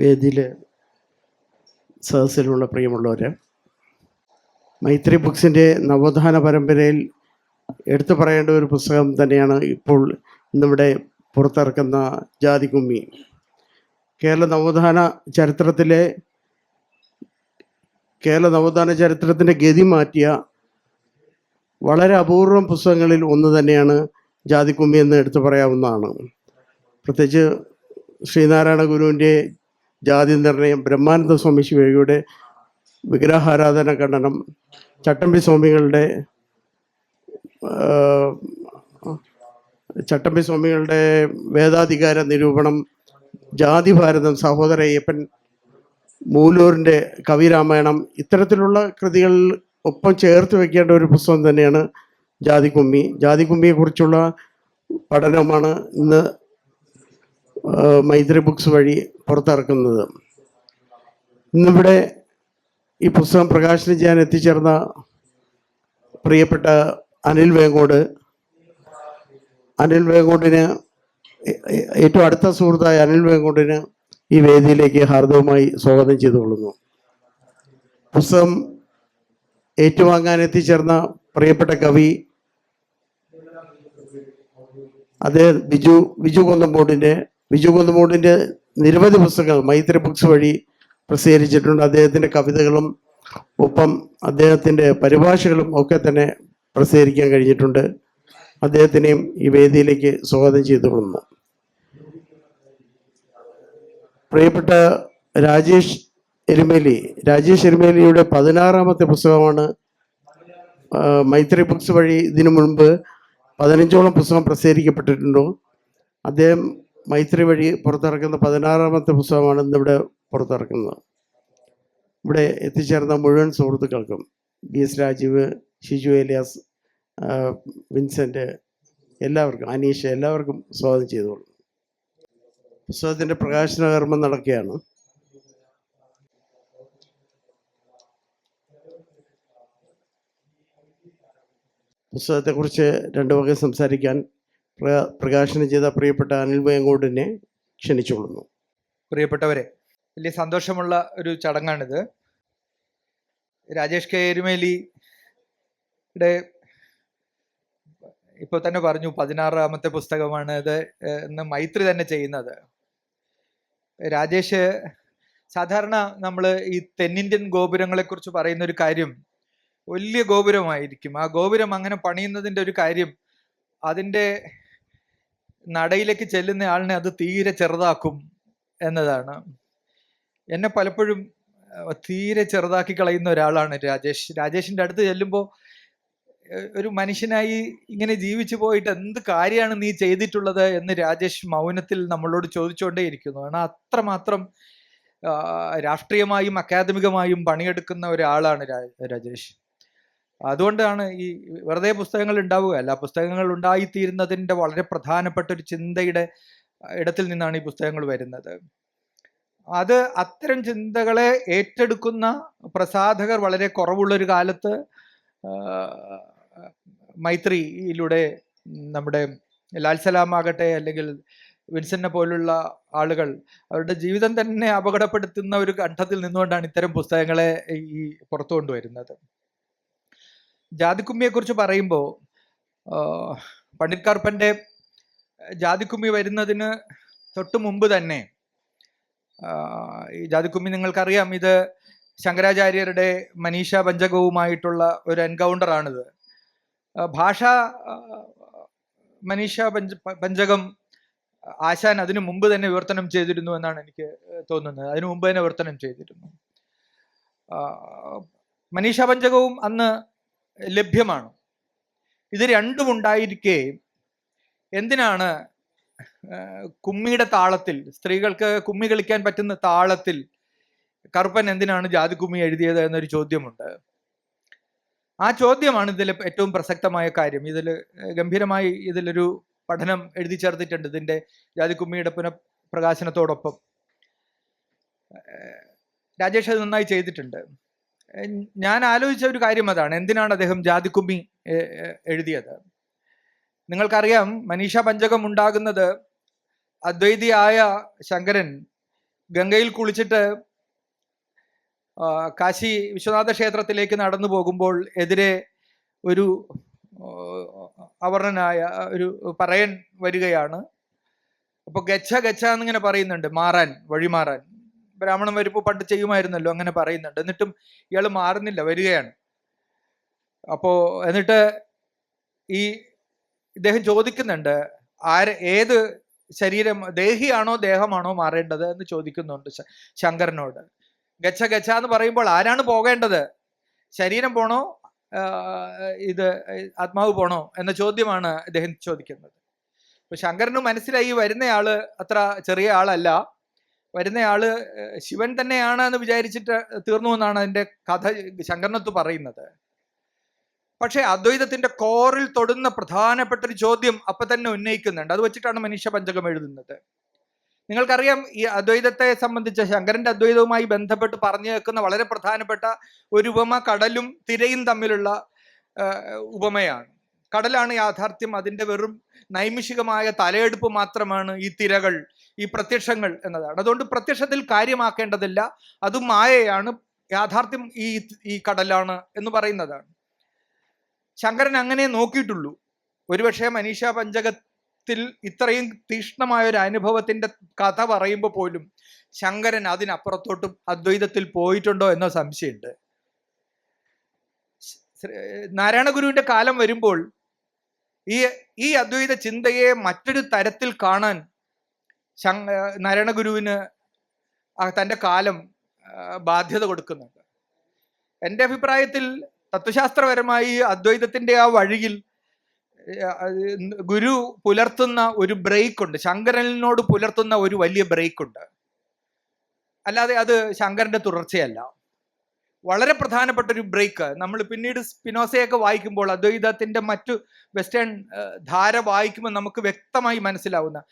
വേദിയിൽ സദസ്സിലുള്ള പ്രിയമുള്ളവരെ മൈത്രി ബുക്സിന്റെ നവോത്ഥാന പരമ്പരയിൽ എടുത്തു പറയേണ്ട ഒരു പുസ്തകം തന്നെയാണ് ഇപ്പോൾ ഇന്നിവിടെ പുറത്തിറക്കുന്ന ജാതികുമ്മി. കേരള നവോത്ഥാന ചരിത്രത്തിലെ കേരള നവോത്ഥാന ചരിത്രത്തിന്റെ ഗതി മാറ്റിയ വളരെ അപൂർവം പുസ്തകങ്ങളിൽ ഒന്ന് തന്നെയാണ് ജാതികുമ്മി എന്ന് എടുത്തു പറയാവുന്നതാണ്. പ്രത്യേകിച്ച് ശ്രീനാരായണ ഗുരുവിന്റെ ജാതി നിർണയം ബ്രഹ്മാനന്ദ സ്വാമി ശിവയുടെ വിഗ്രഹാരാധന ഖണ്ഡനം ചട്ടമ്പി സ്വാമികളുടെ ചട്ടമ്പി സ്വാമികളുടെ വേദാധികാര നിരൂപണം ജാതി ഭാരതം സഹോദര അയ്യപ്പൻ മൂലൂരിന്റെ കവിരാമായണം ഇത്തരത്തിലുള്ള കൃതികൾ ഒപ്പം ചേർത്ത് വെക്കേണ്ട ഒരു പുസ്തകം തന്നെയാണ് ജാതിക്കുമ്മി ജാതിക്കുമ്മിയെക്കുറിച്ചുള്ള പഠനമാണ് ഇന്ന് മൈത്രി ബുക്സ് വഴി പുറത്തിറക്കുന്നത്. ഇന്നിവിടെ ഈ പുസ്തകം പ്രകാശനം ചെയ്യാൻ എത്തിച്ചേർന്ന പ്രിയപ്പെട്ട അനിൽ വേങ്ങോട്. അനിൽ ഏ- ഏറ്റവും അടുത്ത സുഹൃത്തായ അനിൽ വേങ്കോടിന് ഈ വേദിയിലേക്ക് ഹാർദവുമായി സ്വാഗതം ചെയ്തുകൊള്ളുന്നു. പുസ്തകം ഏറ്റുവാങ്ങാൻ എത്തിച്ചേർന്ന പ്രിയപ്പെട്ട കവി അദ്ദേഹം ബിജു ബിജു കൊന്നമ്പോടിന്റെ ബിജു കുന്നമൂടിന്റെ നിരവധി പുസ്തകങ്ങൾ മൈത്രി ബുക്സ് വഴി പ്രസിദ്ധീകരിച്ചിട്ടുണ്ട്. അദ്ദേഹത്തിന്റെ കവിതകളും ഒപ്പം അദ്ദേഹത്തിന്റെ പരിഭാഷകളും ഒക്കെ തന്നെ പ്രസിദ്ധീകരിക്കാൻ കഴിഞ്ഞിട്ടുണ്ട്. അദ്ദേഹത്തിനെയും ഈ വേദിയിലേക്ക് സ്വാഗതം ചെയ്തുകൊള്ളുന്നു. പ്രിയപ്പെട്ട രാജേഷ് എരുമേലി രാജേഷ് എരുമേലിയുടെ പതിനാറാമത്തെ പുസ്തകമാണ് മൈത്രി ബുക്സ് വഴി ഇതിനു മുൻപ് പതിനഞ്ചോളം പുസ്തകം പ്രസിദ്ധീകരിക്കപ്പെട്ടിട്ടുണ്ടോ. അദ്ദേഹം മൈത്രി വഴി പുറത്തിറക്കുന്ന പതിനാറാമത്തെ പുസ്തകമാണ് ഇന്നിവിടെ പുറത്തിറക്കുന്നത്. ഇവിടെ എത്തിച്ചേർന്ന മുഴുവൻ സുഹൃത്തുക്കൾക്കും ബി എസ് രാജീവ് ഷിജു ഏലിയാസ് ആ, വിൻസെന്റ് എല്ലാവർക്കും അനീഷ് എല്ലാവർക്കും സ്വാഗതം ചെയ്തുകൊള്ളു. പുസ്തകത്തിന്റെ പ്രകാശന കർമ്മം നടക്കുകയാണ്. പുസ്തകത്തെക്കുറിച്ച് രണ്ടു വകை സംസാരിക്കാൻ പ്രകാശനം ചെയ്ത പ്രിയപ്പെട്ട അനിൽ വേങ്കോടിനെ ക്ഷണിച്ചുകൊള്ളുന്നു. പ്രിയപ്പെട്ടവരെ വലിയ സന്തോഷമുള്ള ഒരു ചടങ്ങാണിത്. രാജേഷ് കെ. എരുമേലിയുടെ ഇപ്പോൾ തന്നെ പറഞ്ഞു പതിനാറാമത്തെ പുസ്തകമാണ് ഇത് എന്ന് മൈത്രി തന്നെ ചെയ്യുന്നത്. രാജേഷ് സാധാരണ നമ്മൾ ഈ തെന്നിന്ത്യൻ ഗോപുരങ്ങളെ കുറിച്ച് പറയുന്ന ഒരു കാര്യം വലിയ ഗോപുരമായിരിക്കും. ആ ഗോപുരം അങ്ങനെ പണിയുന്നതിന്റെ ഒരു കാര്യം അതിന്റെ നടയിലേക്ക് ചെല്ലുന്ന ആളിനെ അത് തീരെ ചെറുതാക്കും എന്നതാണ്. എന്നെ പലപ്പോഴും തീരെ ചെറുതാക്കി കളയുന്ന ഒരാളാണ് രാജേഷ്. രാജേഷിന്റെ അടുത്ത് ചെല്ലുമ്പോൾ ഒരു മനുഷ്യനായി ഇങ്ങനെ ജീവിച്ചു പോയിട്ട് എന്ത് കാര്യമാണ് നീ ചെയ്തിട്ടുള്ളത് എന്ന് രാജേഷ് മൗനത്തിൽ നമ്മളോട് ചോദിച്ചുകൊണ്ടേയിരിക്കുന്നു കാരണം അത്രമാത്രം രാഷ്ട്രീയമായും അക്കാദമികമായും പണിയെടുക്കുന്ന ഒരാളാണ് രാജേഷ്. അതുകൊണ്ടാണ് ഈ വെറുതെ പുസ്തകങ്ങൾ ഉണ്ടാവുക. അല്ല പുസ്തകങ്ങൾ ഉണ്ടായിത്തീരുന്നതിന്റെ വളരെ പ്രധാനപ്പെട്ട ഒരു ചിന്തയുടെ ഇടത്തിൽ നിന്നാണ് ഈ പുസ്തകങ്ങൾ വരുന്നത്. അത് അത്തരം ചിന്തകളെ ഏറ്റെടുക്കുന്ന പ്രസാധകർ വളരെ കുറവുള്ളൊരു കാലത്ത് മൈത്രിയിലൂടെ നമ്മുടെ ലാൽ സലാം ആകട്ടെ അല്ലെങ്കിൽ വിൻസെന്റിനെ പോലുള്ള ആളുകൾ അവരുടെ ജീവിതം തന്നെ അപകടപ്പെടുത്തുന്ന ഒരു ഘട്ടത്തിൽ നിന്നുകൊണ്ടാണ് ഇത്തരം പുസ്തകങ്ങളെ ഈ പുറത്തു കൊണ്ടുവരുന്നത് ജാതിക്കുമ്മിയെ കുറിച്ച് പറയുമ്പോൾ പണ്ഡിറ്റ് കറുപ്പന്റെ ജാതിക്കുമ്മി വരുന്നതിന് തൊട്ട് മുമ്പ് തന്നെ ഈ ജാതിക്കുമ്മി നിങ്ങൾക്കറിയാം ഇത് ശങ്കരാചാര്യരുടെ മനീഷ പഞ്ചകവുമായിട്ടുള്ള ഒരു എൻകൗണ്ടർ ആണിത്. ഭാഷ മനീഷ പഞ്ച പഞ്ചകം ആശാൻ അതിനു മുമ്പ് തന്നെ വിവർത്തനം ചെയ്തിരുന്നു എന്നാണ് എനിക്ക് തോന്നുന്നത്. അതിനു മുമ്പ് തന്നെ വിവർത്തനം ചെയ്തിരുന്നു. മനീഷ പഞ്ചകവും അന്ന് ലഭ്യമാണ്. ഇത് രണ്ടും ഉണ്ടായിരിക്കെ എന്തിനാണ് കുമ്മിയുടെ താളത്തിൽ സ്ത്രീകൾക്ക് കുമ്മി കളിക്കാൻ പറ്റുന്ന താളത്തിൽ കറുപ്പൻ എന്തിനാണ് ജാതി കുമ്മി എഴുതിയത് എന്നൊരു ചോദ്യമുണ്ട്. ആ ചോദ്യമാണ് ഇതിൽ ഏറ്റവും പ്രസക്തമായ കാര്യം. ഇതിൽ ഗംഭീരമായി ഇതിലൊരു പഠനം എഴുതി ചേർത്തിട്ടുണ്ട് ഇതിന്റെ ജാതിക്കുമ്മിയുടെ പുനഃപ്രകാശനത്തോടൊപ്പം. രാജേഷ് അത് നന്നായി ചെയ്തിട്ടുണ്ട്. ഞാൻ ആലോചിച്ച ഒരു കാര്യം അതാണ്. എന്തിനാണ് അദ്ദേഹം ജാതിക്കുമ്മി എഴുതിയത്? നിങ്ങൾക്കറിയാം മനീഷ പഞ്ചകം ഉണ്ടാകുന്നത് അദ്വൈതിയായ ശങ്കരൻ ഗംഗയിൽ കുളിച്ചിട്ട് കാശി വിശ്വനാഥ ക്ഷേത്രത്തിലേക്ക് നടന്നു പോകുമ്പോൾ എതിരെ ഒരു അവർണനായ ഒരു പറയൻ വരികയാണ്. അപ്പൊ ഗച്ഛ ഗച്ഛ എന്നിങ്ങനെ പറയുന്നുണ്ട് മാറാൻ വഴി മാറാൻ ബ്രാഹ്മണൻ വരുമ്പോൾ പണ്ട് ചെയ്യുമായിരുന്നല്ലോ അങ്ങനെ പറയുന്നുണ്ട്. എന്നിട്ടും ഇയാൾ മാറുന്നില്ല വരികയാണ്. അപ്പോ എന്നിട്ട് ഈ ഇദ്ദേഹം ചോദിക്കുന്നുണ്ട് ആര് ഏത് ശരീരം ദേഹിയാണോ ദേഹമാണോ മാറേണ്ടത് എന്ന് ചോദിക്കുന്നുണ്ട് ശങ്കരനോട്. ഗച്ഛ ഗച്ഛ എന്ന് പറയുമ്പോൾ ആരാണ് പോകേണ്ടത്? ശരീരം പോണോ ഇത് ആത്മാവ് പോണോ എന്ന ചോദ്യമാണ് ഇദ്ദേഹം ചോദിക്കുന്നത്. അപ്പൊ ശങ്കരന് മനസ്സിലായി വരുന്നയാൾ അത്ര ചെറിയ ആളല്ല. വരുന്നയാൾ ശിവൻ തന്നെയാണ് എന്ന് വിചാരിച്ചിട്ട് തീർന്നു എന്നാണ് അതിന്റെ കഥ ശങ്കരനത്ത് പറയുന്നത്. പക്ഷേ അദ്വൈതത്തിന്റെ കോറിൽ തൊടുന്ന പ്രധാനപ്പെട്ട ഒരു ചോദ്യം അപ്പൊ തന്നെ ഉന്നയിക്കുന്നുണ്ട്. അത് വെച്ചിട്ടാണ് മനുഷ്യ പഞ്ചകം എഴുതുന്നത്. നിങ്ങൾക്കറിയാം ഈ അദ്വൈതത്തെ സംബന്ധിച്ച ശങ്കരന്റെ അദ്വൈതവുമായി ബന്ധപ്പെട്ട് പറഞ്ഞു കേൾക്കുന്ന വളരെ പ്രധാനപ്പെട്ട ഒരു ഉപമ കടലും തിരയും തമ്മിലുള്ള ഉപമയാണ്. കടലാണ് യാഥാർത്ഥ്യം. അതിന്റെ വെറും നൈമിഷികമായ തലയെടുപ്പ് മാത്രമാണ് ഈ തിരകൾ ഈ പ്രത്യക്ഷങ്ങൾ എന്നതാണ്. അതുകൊണ്ട് പ്രത്യക്ഷത്തിൽ കാര്യമാക്കേണ്ടതില്ല. അത് മായയാണ്. യാഥാർത്ഥ്യം ഈ ഈ കടലാണ് എന്ന് പറയുന്നതാണ്. ശങ്കരൻ അങ്ങനെ നോക്കിയിട്ടുള്ളൂ. ഒരുപക്ഷെ മനീഷ പഞ്ചകത്തിൽ ഇത്രയും തീക്ഷ്ണമായ ഒരു അനുഭവത്തിന്റെ കഥ പറയുമ്പോൾ പോലും ശങ്കരൻ അതിനപ്പുറത്തോട്ടും അദ്വൈതത്തിൽ പോയിട്ടുണ്ടോ എന്ന സംശയമുണ്ട്. നാരായണഗുരുവിന്റെ നാരായണ ഗുരുവിന്റെ കാലം വരുമ്പോൾ ഈ ഈ അദ്വൈത ചിന്തയെ മറ്റൊരു തരത്തിൽ കാണാൻ നാരായണ തന്റെ കാലം ബാധ്യത കൊടുക്കുന്നുണ്ട്. എന്റെ അഭിപ്രായത്തിൽ തത്വശാസ്ത്രപരമായി അദ്വൈതത്തിന്റെ ആ വഴിയിൽ ഗുരു പുലർത്തുന്ന ഒരു ബ്രേക്ക് ഉണ്ട് ശങ്കരനോട് പുലർത്തുന്ന ഒരു വലിയ ബ്രേക്ക് ഉണ്ട് അല്ലാതെ അത് ശങ്കരന്റെ തുടർച്ചയല്ല. വളരെ പ്രധാനപ്പെട്ട ഒരു ബ്രേക്ക്. നമ്മൾ പിന്നീട് സ്പിനോസയൊക്കെ വായിക്കുമ്പോൾ അദ്വൈതത്തിന്റെ മറ്റു വെസ്റ്റേൺ ധാര വായിക്കുമ്പോൾ നമുക്ക് വ്യക്തമായി മനസ്സിലാവുന്ന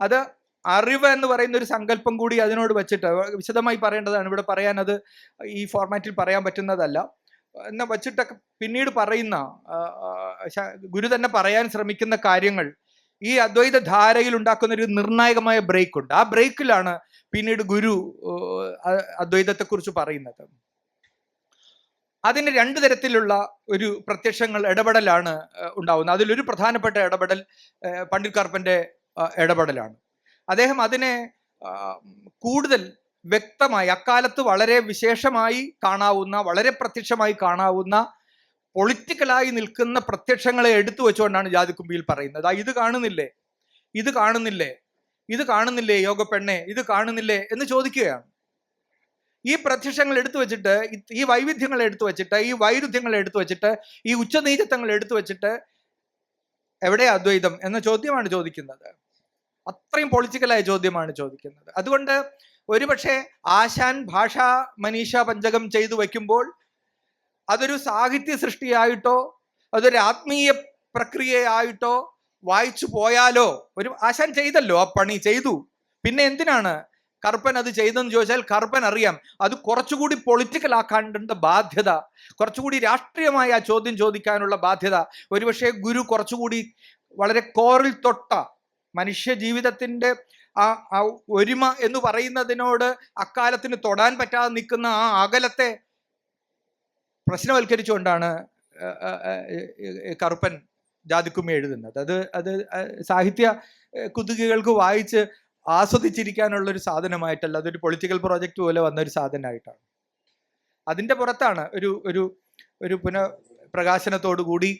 അത് അറിവ് എന്ന് പറയുന്ന ഒരു സങ്കല്പം കൂടി അതിനോട് വെച്ചിട്ട് വിശദമായി പറയേണ്ടതാണ്. ഇവിടെ പറയാൻ അത് ഈ ഫോർമാറ്റിൽ പറയാൻ പറ്റുന്നതല്ല. എന്ന വച്ചിട്ടൊക്കെ പിന്നീട് പറയുന്ന ഗുരു തന്നെ പറയാൻ ശ്രമിക്കുന്ന കാര്യങ്ങൾ ഈ അദ്വൈത ധാരയിൽ ഉണ്ടാക്കുന്ന ഒരു നിർണായകമായ ബ്രേക്ക് ഉണ്ട് ആ ബ്രേക്കിലാണ് പിന്നീട് ഗുരു അദ്വൈതത്തെ കുറിച്ച് പറയുന്നത്. അതിന് രണ്ട് തരത്തിലുള്ള ഒരു പ്രത്യക്ഷങ്ങൾ ഇടപെടലാണ് ഉണ്ടാവുന്നത്. അതിലൊരു പ്രധാനപ്പെട്ട ഇടപെടൽ പണ്ഡിറ്റ് കർപ്പന്റെ ഇടപെടലാണ്. അദ്ദേഹം അതിനെ കൂടുതൽ വ്യക്തമായി അക്കാലത്ത് വളരെ വിശേഷമായി കാണാവുന്ന വളരെ പ്രത്യക്ഷമായി കാണാവുന്ന പൊളിറ്റിക്കലായി നിൽക്കുന്ന പ്രത്യക്ഷങ്ങളെ എടുത്തു വെച്ചുകൊണ്ടാണ് ജാതിക്കുമ്പിയിൽ പറയുന്നത്. ഇത് കാണുന്നില്ലേ? ഇത് കാണുന്നില്ലേ? ഇത് കാണുന്നില്ലേ യോഗ പെണ്ണെ? ഇത് കാണുന്നില്ലേ? എന്ന് ചോദിക്കുകയാണ്. ഈ പ്രത്യക്ഷങ്ങൾ എടുത്തു വെച്ചിട്ട് ഈ വൈവിധ്യങ്ങൾ എടുത്തു വെച്ചിട്ട് ഈ വൈരുദ്ധ്യങ്ങൾ എടുത്തു വെച്ചിട്ട് ഈ ഉച്ചനീചത്വങ്ങൾ എടുത്തു വെച്ചിട്ട് എവിടെ അദ്വൈതം എന്ന ചോദ്യമാണ് ചോദിക്കുന്നത്. അത്രയും പൊളിറ്റിക്കലായ ചോദ്യമാണ് ചോദിക്കുന്നത്. അതുകൊണ്ട് ഒരുപക്ഷെ ആശാൻ ഭാഷാ മനീഷ പഞ്ചകം ചെയ്തു വയ്ക്കുമ്പോൾ അതൊരു സാഹിത്യ സൃഷ്ടിയായിട്ടോ അതൊരു ആത്മീയ പ്രക്രിയയായിട്ടോ വായിച്ചു പോയാലോ? ഒരു ആശാൻ ചെയ്തല്ലോ ആ പണി ചെയ്തു. പിന്നെ എന്തിനാണ് കറുപ്പൻ അത് ചെയ്തെന്ന് ചോദിച്ചാൽ കറുപ്പൻ അറിയാം അത് കുറച്ചുകൂടി പൊളിറ്റിക്കൽ ആക്കാണ്ട ബാധ്യത കുറച്ചുകൂടി രാഷ്ട്രീയമായ ആ ചോദ്യം ചോദിക്കാനുള്ള ബാധ്യത. ഒരുപക്ഷെ ഗുരു കുറച്ചുകൂടി വളരെ കോറിൽ തൊട്ട മനുഷ്യ ജീവിതത്തിന്റെ ആ ഒരുമ എന്ന് പറയുന്നതിനോട് അക്കാലത്തിന് തൊടാൻ പറ്റാതെ നിൽക്കുന്ന ആ അകലത്തെ പ്രശ്നവൽക്കരിച്ചുകൊണ്ടാണ് കറുപ്പൻ ജാതിക്കുമ്മി എഴുതുന്നത്. അത് അത് സാഹിത്യ കുതുകികൾക്ക് വായിച്ച് ആസ്വദിച്ചിരിക്കാനുള്ള ഒരു സാധനമായിട്ടല്ല അതൊരു പൊളിറ്റിക്കൽ പ്രോജക്റ്റ് പോലെ വന്ന ഒരു സാധനമായിട്ടാണ്. അതിന്റെ പുറത്താണ് ഒരു ഒരു ഒരു പുനഃപ്രകാശനത്തോടു കൂടി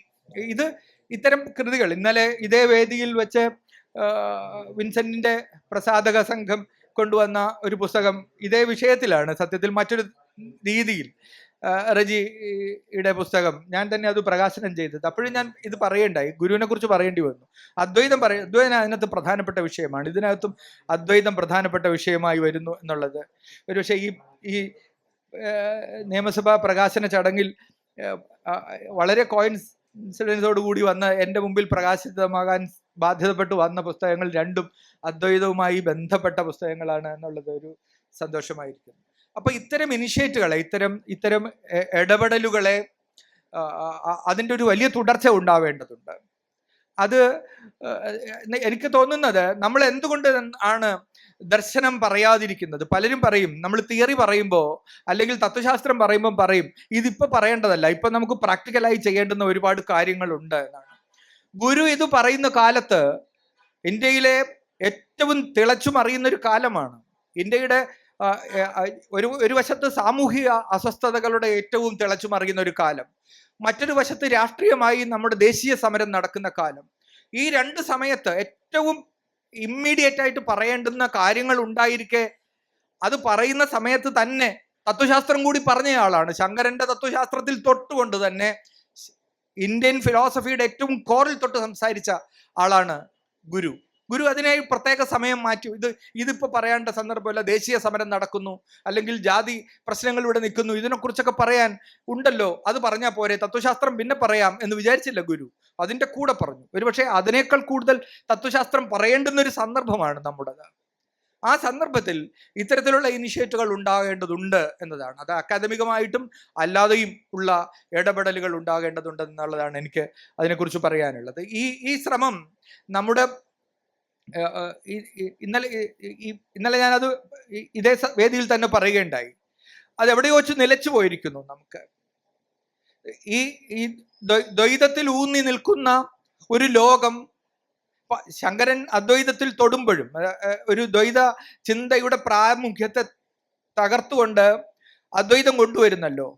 ഇത് ഇത്തരം കൃതികൾ. ഇന്നലെ ഇതേ വേദിയിൽ വെച്ച് വിൻസെന്റിന്റെ പ്രസാധക സംഘം കൊണ്ടുവന്ന ഒരു പുസ്തകം ഇതേ വിഷയത്തിലാണ് സത്യത്തിൽ മറ്റൊരു രീതിയിൽ. റജിയുടെ പുസ്തകം. ഞാൻ തന്നെ അത് പ്രകാശനം ചെയ്തത്. അപ്പോഴും ഞാൻ ഇത് പറയേണ്ടായി. ഗുരുവിനെ കുറിച്ച് പറയേണ്ടി വന്നു. അദ്വൈതം പറയ അദ്വൈതം അതിനകത്ത് പ്രധാനപ്പെട്ട വിഷയമാണ്. ഇതിനകത്തും അദ്വൈതം പ്രധാനപ്പെട്ട വിഷയമായി വരുന്നു എന്നുള്ളത്. ഒരു പക്ഷേ ഈ ഈ നിയമസഭാ പ്രകാശന ചടങ്ങിൽ വളരെ കോയിൻസിഡൻസോട് കൂടി വന്ന് എന്റെ മുമ്പിൽ പ്രകാശിതമാകാൻ ബാധ്യതപ്പെട്ടു വന്ന പുസ്തകങ്ങൾ രണ്ടും അദ്വൈതവുമായി ബന്ധപ്പെട്ട പുസ്തകങ്ങളാണ് എന്നുള്ളത് ഒരു സന്തോഷമായിരിക്കും അപ്പൊ ഇത്തരം ഇനിഷ്യേറ്റുകളെ ഇത്തരം ഇത്തരം ഇടപെടലുകളെ അതിന്റെ ഒരു വലിയ തുടർച്ച ഉണ്ടാവേണ്ടതുണ്ട്. അത് എനിക്ക് തോന്നുന്നത് നമ്മൾ എന്തുകൊണ്ട് ആണ് ദർശനം പറയാതിരിക്കുന്നത്? പലരും പറയും നമ്മൾ തിയറി പറയുമ്പോൾ അല്ലെങ്കിൽ തത്വശാസ്ത്രം പറയുമ്പോൾ പറയും ഇതിപ്പോൾ പറയേണ്ടതല്ല ഇപ്പം നമുക്ക് പ്രാക്ടിക്കലായി ചെയ്യേണ്ടുന്ന ഒരുപാട് കാര്യങ്ങളുണ്ട് എന്നാണ്. ഗുരു ഇത് പറയുന്ന കാലത്ത് ഇന്ത്യയിലെ ഏറ്റവും തിളച്ചും അറിയുന്ന ഒരു കാലമാണ്. ഇന്ത്യയുടെ ഒരു ഒരു വശത്ത് സാമൂഹിക അസ്വസ്ഥതകളുടെ ഏറ്റവും തിളച്ചും അറിയുന്ന ഒരു കാലം. മറ്റൊരു വശത്ത് രാഷ്ട്രീയമായി നമ്മുടെ ദേശീയ സമരം നടക്കുന്ന കാലം. ഈ രണ്ട് സമയത്ത് ഏറ്റവും ഇമ്മീഡിയറ്റ് ആയിട്ട് പറയേണ്ടുന്ന കാര്യങ്ങൾ ഉണ്ടായിരിക്കെ അത് പറയുന്ന സമയത്ത് തന്നെ തത്വശാസ്ത്രം കൂടി പറഞ്ഞയാളാണ്. ശങ്കരന്റെ തത്വശാസ്ത്രത്തിൽ തൊട്ടുകൊണ്ട് തന്നെ ഇന്ത്യൻ ഫിലോസഫിയുടെ ഏറ്റവും കോറിൽ തൊട്ട് സംസാരിച്ച ആളാണ് ഗുരു. ഗുരു അതിനായി പ്രത്യേക സമയം മാറ്റി. ഇത് ഇതിപ്പോൾ പറയേണ്ട സന്ദർഭമല്ല. ദേശീയ സമരം നടക്കുന്നു. അല്ലെങ്കിൽ ജാതി പ്രശ്നങ്ങൾ ഇവിടെ നിൽക്കുന്നു. ഇതിനെക്കുറിച്ചൊക്കെ പറയാൻ ഉണ്ടല്ലോ. അത് പറഞ്ഞാൽ പോരെ. തത്വശാസ്ത്രം പിന്നെ പറയാം എന്ന് വിചാരിച്ചില്ല ഗുരു. അതിന്റെ കൂടെ പറഞ്ഞു. ഒരുപക്ഷെ അതിനേക്കാൾ കൂടുതൽ തത്വശാസ്ത്രം പറയേണ്ടുന്ന ഒരു സന്ദർഭമാണ് നമ്മുടേത്. ആ സന്ദർഭത്തിൽ ഇത്തരത്തിലുള്ള ഇനിഷ്യേറ്റുകൾ ഉണ്ടാകേണ്ടതുണ്ട് എന്നതാണ്. അത് അക്കാദമികമായിട്ടും അല്ലാതെയും ഉള്ള ഇടപെടലുകൾ ഉണ്ടാകേണ്ടതുണ്ട് എന്നുള്ളതാണ് എനിക്ക് അതിനെക്കുറിച്ച് പറയാനുള്ളത്. ഈ ഈ ശ്രമം നമ്മുടെ ഇന്നലെ ഇന്നലെ ഞാനത് ഇതേ വേദിയിൽ തന്നെ പറയുകയുണ്ടായി. അത് എവിടെയോ വെച്ച് നിലച്ചു പോയിരിക്കുന്നു നമുക്ക്. ഈ ഈ ദ്വൈ- ദ്വൈതത്തിൽ ഊന്നി നിൽക്കുന്ന ഒരു ലോകം ശങ്കരൻ അദ്വൈതത്തിൽ തൊടുമ്പോഴും ഒരു ദ്വൈത ചിന്തയുടെ പ്രാമുഖ്യത്തെ തകർത്തുകൊണ്ട് അദ്വൈതം കൊണ്ടുവരുന്നല്ലോ.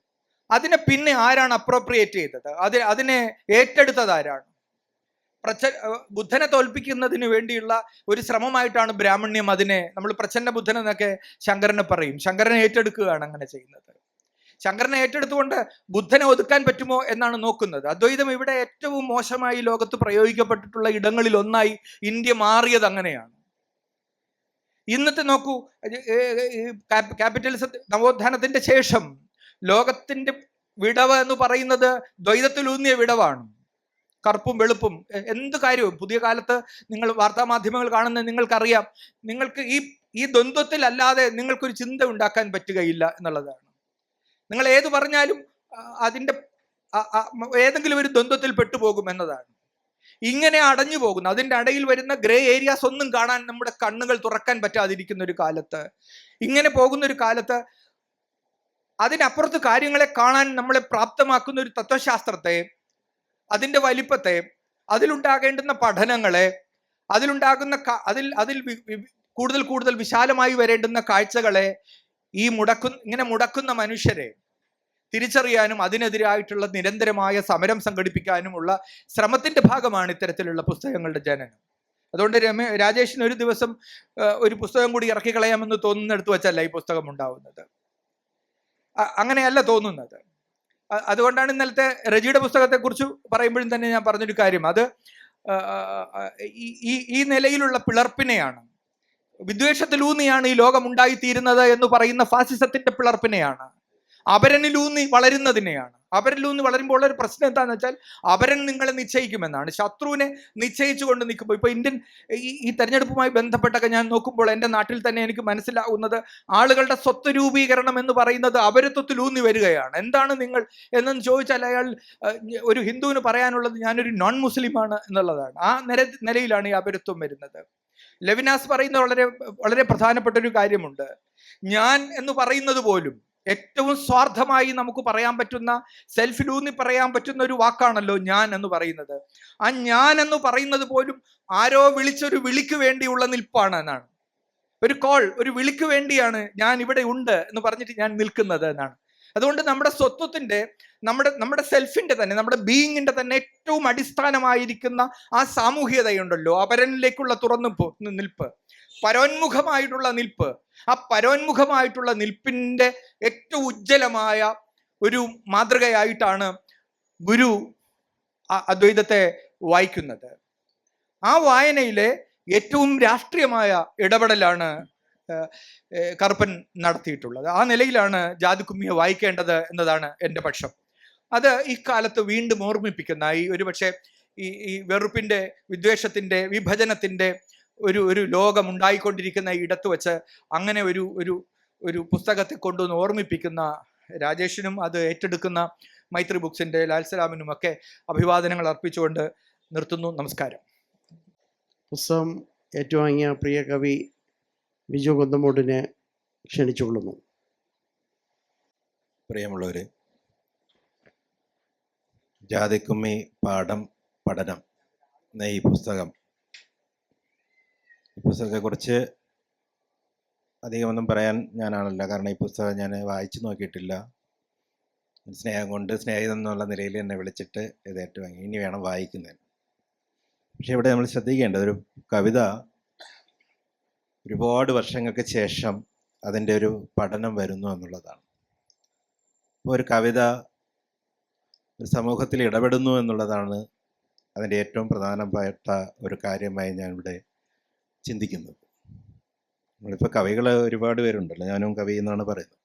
അതിനെ പിന്നെ ആരാണ് അപ്രോപ്രിയേറ്റ് ചെയ്തത്? അത് അതിനെ ഏറ്റെടുത്തത് ആരാണ്? പ്രച്ച ബുദ്ധനെ തോൽപ്പിക്കുന്നതിന് വേണ്ടിയുള്ള ഒരു ശ്രമമായിട്ടാണ് ബ്രാഹ്മണ്യം അതിനെ നമ്മൾ പ്രച്ഛന്ന ബുദ്ധൻ എന്നൊക്കെ ശങ്കരനെ പറയും. ശങ്കരനെ ഏറ്റെടുക്കുകയാണ് അങ്ങനെ ചെയ്യുന്നത്. ശങ്കരനെ ഏറ്റെടുത്തുകൊണ്ട് ബുദ്ധനെ ഒതുക്കാൻ പറ്റുമോ എന്നാണ് നോക്കുന്നത്. അദ്വൈതം ഇവിടെ ഏറ്റവും മോശമായി ലോകത്ത് പ്രയോഗിക്കപ്പെട്ടിട്ടുള്ള ഇടങ്ങളിൽ ഒന്നായി ഇന്ത്യ മാറിയത് അങ്ങനെയാണ്. ഇന്നത്തെ നോക്കൂ ക്യാപിറ്റലിസം നവോത്ഥാനത്തിന്റെ ശേഷം ലോകത്തിന്റെ വിടവ് എന്ന് പറയുന്നത് ദ്വൈതത്തിലൂന്നിയ വിടവാണ്. കറുപ്പും വെളുപ്പും എന്ത് കാര്യവും. പുതിയ കാലത്ത് നിങ്ങൾ വാർത്താ മാധ്യമങ്ങൾ കാണുന്ന നിങ്ങൾക്കറിയാം നിങ്ങൾക്ക് ഈ ഈ ദ്വന്ദ്വത്തിലല്ലാതെ നിങ്ങൾക്കൊരു ചിന്ത ഉണ്ടാക്കാൻ പറ്റുകയില്ല എന്നുള്ളതാണ്. നിങ്ങൾ ഏത് പറഞ്ഞാലും അതിന്റെ ഏതെങ്കിലും ഒരു ദ്വന്ദ്വത്തിൽ പെട്ടുപോകും എന്നതാണ്. ഇങ്ങനെ അടഞ്ഞു പോകുന്നു അതിന്റെ ഇടയിൽ വരുന്ന ഗ്രേ ഏരിയാസ് ഒന്നും കാണാൻ നമ്മുടെ കണ്ണുകൾ തുറക്കാൻ പറ്റാതിരിക്കുന്ന ഒരു കാലത്ത്. ഇങ്ങനെ പോകുന്ന ഒരു കാലത്ത് അതിനപ്പുറത്ത് കാര്യങ്ങളെ കാണാൻ നമ്മളെ പ്രാപ്തമാക്കുന്ന ഒരു തത്വശാസ്ത്രത്തെ അതിന്റെ വലിപ്പത്തെ അതിലുണ്ടാകേണ്ടുന്ന പഠനങ്ങളെ അതിലുണ്ടാകുന്ന അതിൽ അതിൽ കൂടുതൽ കൂടുതൽ വിശാലമായി വരേണ്ടുന്ന കാഴ്ചകളെ ഈ മുടക്കു ഇങ്ങനെ മുടക്കുന്ന മനുഷ്യരെ തിരിച്ചറിയാനും അതിനെതിരായിട്ടുള്ള നിരന്തരമായ സമരം സംഘടിപ്പിക്കാനുമുള്ള ശ്രമത്തിന്റെ ഭാഗമാണ് ഇത്തരത്തിലുള്ള പുസ്തകങ്ങളുടെ ജനനം. അതുകൊണ്ട് രമേ രാജേഷിന് ഒരു ദിവസം ഒരു പുസ്തകം കൂടി ഇറക്കി കളയാമെന്ന് തോന്നുന്നിടത്ത് വെച്ചല്ല ഈ പുസ്തകം ഉണ്ടാവുന്നത്. അങ്ങനെയല്ല തോന്നുന്നത്. അതുകൊണ്ടാണ് ഇന്നലത്തെ രജിയുടെ പുസ്തകത്തെക്കുറിച്ച് പറയുമ്പോഴും തന്നെ ഞാൻ പറഞ്ഞൊരു കാര്യം. അത് ഈ- ഈ നിലയിലുള്ള പിളർപ്പിനെയാണ് വിദ്വേഷത്തിലൂന്നിയാണ് ഈ ലോകം ഉണ്ടായിത്തീരുന്നത് എന്ന് പറയുന്ന ഫാസിസത്തിന്റെ പിളർപ്പിനെയാണ്. അപരനിലൂന്നി വളരുന്നതിനെയാണ്. അപരനിലൂന്നി വളരുമ്പോൾ ഒരു പ്രശ്നം എന്താണെന്ന് വെച്ചാൽ അപരൻ നിങ്ങളെ നിശ്ചയിക്കുമെന്നാണ്. ശത്രുവിനെ നിശ്ചയിച്ചു കൊണ്ട് നിൽക്കുമ്പോൾ ഇപ്പൊ ഇന്ത്യൻ ഈ ഈ തെരഞ്ഞെടുപ്പുമായി ബന്ധപ്പെട്ടൊക്കെ ഞാൻ നോക്കുമ്പോൾ എന്റെ നാട്ടിൽ തന്നെ എനിക്ക് മനസ്സിലാകുന്നത് ആളുകളുടെ സ്വത്ത് രൂപീകരണം എന്ന് പറയുന്നത് അപരത്വത്തിലൂന്നി വരികയാണ്. എന്താണ് നിങ്ങൾ എന്നെന്ന് ചോദിച്ചാൽ അയാൾ ഒരു ഹിന്ദുവിന് പറയാനുള്ളത് ഞാനൊരു നോൺ മുസ്ലിമാണ് എന്നുള്ളതാണ്. ആ നിര നിലയിലാണ് ഈ അപരത്വം വരുന്നത്. ലെവിനാസ് പറയുന്ന വളരെ വളരെ പ്രധാനപ്പെട്ട ഒരു കാര്യമുണ്ട്. ഞാൻ എന്ന് പറയുന്നത് പോലും ഏറ്റവും സ്വാർത്ഥമായി നമുക്ക് പറയാൻ പറ്റുന്ന സെൽഫിലൂന്നി പറയാൻ പറ്റുന്ന ഒരു വാക്കാണല്ലോ ഞാൻ എന്ന് പറയുന്നത്. ആ ഞാൻ എന്ന് പറയുന്നത് പോലും ആരോ വിളിച്ചൊരു വിളിക്ക് വേണ്ടിയുള്ള നിൽപ്പാണ് എന്നാണ്. ഒരു കോൾ ഒരു വിളിക്ക് വേണ്ടിയാണ് ഞാൻ ഇവിടെ ഉണ്ട് എന്ന് പറഞ്ഞിട്ട് ഞാൻ നിൽക്കുന്നത് എന്നാണ്. അതുകൊണ്ട് നമ്മുടെ സ്വത്വത്തിന്റെ നമ്മുടെ നമ്മുടെ സെൽഫിന്റെ തന്നെ നമ്മുടെ ബീയിങ്ങിന്റെ തന്നെ ഏറ്റവും അടിസ്ഥാനമായിരിക്കുന്ന ആ സാമൂഹികതയുണ്ടല്ലോ അപരനിലേക്കുള്ള തുറന്നു നിൽപ്പ്. പരോന്മുഖമായിട്ടുള്ള നിൽപ്പ്. ആ പരോന്മുഖമായിട്ടുള്ള നിൽപ്പിന്റെ ഏറ്റവും ഉജ്ജ്വലമായ ഒരു മാതൃകയായിട്ടാണ് ഗുരു അദ്വൈതത്തെ വായിക്കുന്നത്. ആ വായനയിലെ ഏറ്റവും രാഷ്ട്രീയമായ ഇടപെടലാണ് കറുപ്പൻ നടത്തിയിട്ടുള്ളത്. ആ നിലയിലാണ് ജാതിക്കുമ്മിയെ വായിക്കേണ്ടത് എന്നതാണ് എന്റെ പക്ഷം. അത് ഇക്കാലത്ത് വീണ്ടും ഓർമ്മിപ്പിക്കുന്ന ഈ ഒരുപക്ഷെ ഈ ഈ വെറുപ്പിന്റെ വിദ്വേഷത്തിന്റെ വിഭജനത്തിന്റെ ഒരു ഒരു ലോകം ഉണ്ടായിക്കൊണ്ടിരിക്കുന്ന ഇടത്ത് വെച്ച് അങ്ങനെ ഒരു ഒരു ഒരു പുസ്തകത്തെ കൊണ്ടുവന്ന് ഓർമ്മിപ്പിക്കുന്ന രാജേഷിനും അത് ഏറ്റെടുക്കുന്ന മൈത്രി ബുക്സിന്റെ ലാൽസലാമിനും ഒക്കെ അഭിവാദനങ്ങൾ അർപ്പിച്ചുകൊണ്ട് നിർത്തുന്നു. നമസ്കാരം. പുസ്തകം ഏറ്റുവാങ്ങിയ പ്രിയ കവി ബിജു കുന്നമൂടിനെ ക്ഷണിച്ചുകൊള്ളുന്നു. പ്രിയമുള്ളവരെ ജാതിക്കുമ്മി പാഠം പഠനം എന്ന ഈ പുസ്തകം ഈ പുസ്തകത്തെക്കുറിച്ച് അധികമൊന്നും പറയാൻ ഞാനാണല്ല കാരണം ഈ പുസ്തകം ഞാൻ വായിച്ചു നോക്കിയിട്ടില്ല. സ്നേഹം കൊണ്ട് സ്നേഹിതം എന്നുള്ള നിലയിൽ എന്നെ വിളിച്ചിട്ട് ഇത് ഏറ്റുവാങ്ങി. ഇനി വേണം വായിക്കുന്നതിന്. പക്ഷേ ഇവിടെ നമ്മൾ ശ്രദ്ധിക്കേണ്ടത് ഒരു കവിത ഒരുപാട് വർഷങ്ങൾക്ക് ശേഷം അതിന്റെ ഒരു പഠനം വരുന്നു എന്നുള്ളതാണ്. ഇപ്പോൾ ഒരു കവിത ഒരു സമൂഹത്തിൽ ഇടപെടുന്നു എന്നുള്ളതാണ് അതിന്റെ ഏറ്റവും പ്രധാനപ്പെട്ട ഒരു കാര്യമായി ഞാൻ ഇവിടെ ചിന്തിക്കുന്നത്. നമ്മളിപ്പോൾ കവികൾ ഒരുപാട് പേരുണ്ടല്ലോ ഞാനും കവി എന്നാണ് പറയുന്നത്.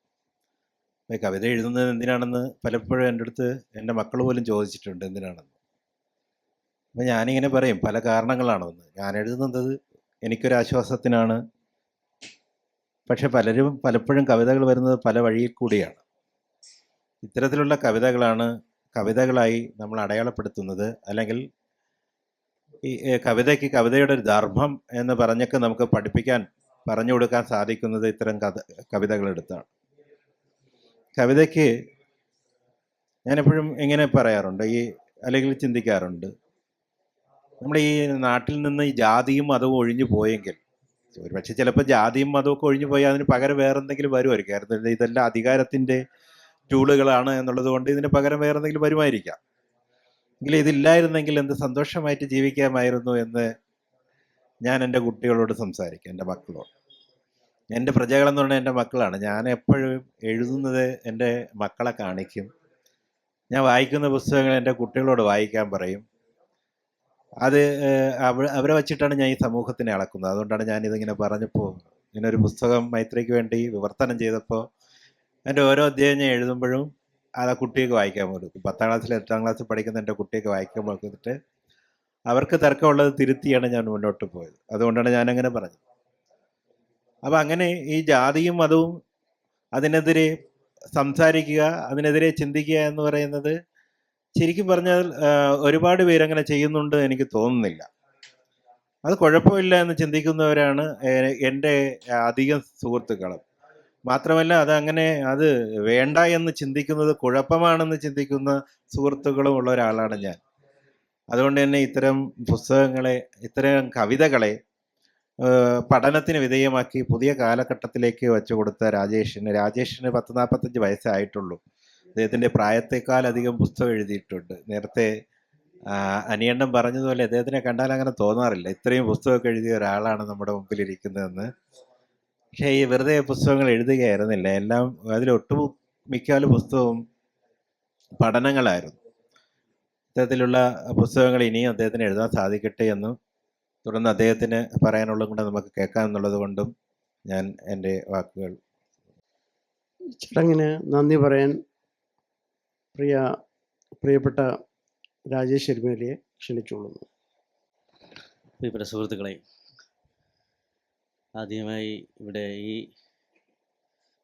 കവിത എഴുതുന്നത് എന്തിനാണെന്ന് പലപ്പോഴും എന്റെ അടുത്ത് എന്റെ മക്കൾ പോലും ചോദിച്ചിട്ടുണ്ട് എന്തിനാണെന്ന്. അപ്പോൾ ഞാനിങ്ങനെ പറയും പല കാരണങ്ങളാണെന്ന് ഞാൻ എഴുതുന്നത് എനിക്കൊരു ആശ്വാസത്തിനാണ് പക്ഷെ പലരും പലപ്പോഴും കവിതകൾ വരുന്നത് പല വഴിയിൽ കൂടിയാണ്. ഇത്തരത്തിലുള്ള കവിതകളാണ് കവിതകളായി നമ്മൾ അടയാളപ്പെടുത്തുന്നത്. അല്ലെങ്കിൽ ഈ കവിതയ്ക്ക് കവിതയുടെ ഒരു ധർമ്മം എന്ന് പറഞ്ഞൊക്കെ നമുക്ക് പഠിപ്പിക്കാൻ പറഞ്ഞു കൊടുക്കാൻ സാധിക്കുന്നത് ഇത്തരം കഥ കവിതകളെടുത്താണ് കവിതയ്ക്ക് ഞാനെപ്പോഴും ഇങ്ങനെ പറയാറുണ്ട്. ഈ അല്ലെങ്കിൽ ചിന്തിക്കാറുണ്ട്. നമ്മുടെ ഈ നാട്ടിൽ നിന്ന് ഈ ജാതിയും മതവും ഒഴിഞ്ഞു പോയെങ്കിൽ ഒരുപക്ഷെ ചിലപ്പോൾ ജാതിയും മതവും ഒക്കെ ഒഴിഞ്ഞു പോയാൽ അതിന് പകരം വേറെ എന്തെങ്കിലും വരുമായിരിക്കും. കാരണം ഇതെല്ലാം അധികാരത്തിന്റെ ടൂളുകളാണ് എന്നുള്ളത് കൊണ്ട് ഇതിന് പകരം വേറെ എന്തെങ്കിലും വരുമായിരിക്കാം. എങ്കിലും ഇതില്ലായിരുന്നെങ്കിൽ എന്ത് സന്തോഷമായിട്ട് ജീവിക്കാമായിരുന്നു എന്ന് ഞാൻ എന്റെ കുട്ടികളോട് സംസാരിക്കും എന്റെ മക്കളോട്. എന്റെ പ്രജകളെന്ന് പറഞ്ഞാൽ എന്റെ മക്കളാണ്. ഞാൻ എപ്പോഴും എഴുതുന്നത് എന്റെ മക്കളെ കാണിക്കും. ഞാൻ വായിക്കുന്ന പുസ്തകങ്ങൾ എന്റെ കുട്ടികളോട് വായിക്കാൻ പറയും. അത് അവ അവരെ വച്ചിട്ടാണ് ഞാൻ ഈ സമൂഹത്തിനെ അളക്കുന്നത്. അതുകൊണ്ടാണ് ഞാൻ ഇതിങ്ങനെ പറഞ്ഞപ്പോൾ ഇങ്ങനെ ഒരു പുസ്തകം മൈത്രിക്ക് വേണ്ടി വിവർത്തനം ചെയ്തപ്പോൾ എന്റെ ഓരോ അധ്യായം ഞാൻ എഴുതുമ്പോഴും അത് ആ കുട്ടിയൊക്കെ വായിക്കാൻ കൊടുക്കും പത്താം ക്ലാസ്സിൽ എട്ടാം ക്ലാസ്സിൽ പഠിക്കുന്ന എന്റെ കുട്ടിയൊക്കെ വായിക്കാൻ കൊടുത്തിട്ട് അവർക്ക് തർക്കമുള്ളത് തിരുത്തിയാണ് ഞാൻ മുന്നോട്ട് പോയത്. അതുകൊണ്ടാണ് ഞാനങ്ങനെ പറഞ്ഞത്. അപ്പം അങ്ങനെ ഈ ജാതിയും മതവും അതിനെതിരെ സംസാരിക്കുക അതിനെതിരെ ചിന്തിക്കുക എന്ന് പറയുന്നത് ശരിക്കും പറഞ്ഞാൽ ഒരുപാട് പേരങ്ങനെ ചെയ്യുന്നുണ്ട് എനിക്ക് തോന്നുന്നില്ല. അത് കുഴപ്പമില്ല എന്ന് ചിന്തിക്കുന്നവരാണ് എന്റെ അധികം സുഹൃത്തുക്കളും. മാത്രമല്ല അത് അങ്ങനെ അത് വേണ്ട എന്ന് ചിന്തിക്കുന്നത് കുഴപ്പമാണെന്ന് ചിന്തിക്കുന്ന സുഹൃത്തുക്കളും ഉള്ള ഒരാളാണ് ഞാൻ. അതുകൊണ്ട് തന്നെ ഇത്തരം പുസ്തകങ്ങളെ ഇത്തരം കവിതകളെ പഠനത്തിന് വിധേയമാക്കി പുതിയ കാലഘട്ടത്തിലേക്ക് വെച്ചു കൊടുത്ത രാജേഷിന് രാജേഷിന് പത്ത് നാൽപ്പത്തഞ്ച് വയസ്സായിട്ടുള്ളൂ. അദ്ദേഹത്തിന്റെ പ്രായത്തെക്കാൾ അധികം പുസ്തകം എഴുതിയിട്ടുണ്ട്. നേരത്തെ അനിയണ്ണം പറഞ്ഞതുപോലെ അദ്ദേഹത്തിനെ കണ്ടാൽ അങ്ങനെ തോന്നാറില്ല. ഇത്രയും പുസ്തകമൊക്കെ എഴുതിയ ഒരാളാണ് നമ്മുടെ മുമ്പിൽ ഇരിക്കുന്നതെന്ന് പക്ഷേ ഈ വെറുതെ പുസ്തകങ്ങൾ എഴുതുകയായിരുന്നില്ല. എല്ലാം അതിൽ ഒട്ടു മിക്കാലും പുസ്തകവും പഠനങ്ങളായിരുന്നു. ഇത്തരത്തിലുള്ള പുസ്തകങ്ങൾ ഇനിയും അദ്ദേഹത്തിന് എഴുതാൻ സാധിക്കട്ടെ എന്നും തുടർന്ന് അദ്ദേഹത്തിന് പറയാനുള്ളതും കൂടെ നമുക്ക് കേൾക്കാം എന്നുള്ളത് കൊണ്ടും ഞാൻ എന്റെ വാക്കുകൾ ചടങ്ങിന് നന്ദി പറയാൻ പ്രിയ പ്രിയപ്പെട്ട രാജേഷ് എരുമേലിയെ ക്ഷണിച്ചുകൊള്ളുന്നു. പ്രിയപ്പെട്ട സുഹൃത്തുക്കളെ ആദ്യമായി ഇവിടെ ഈ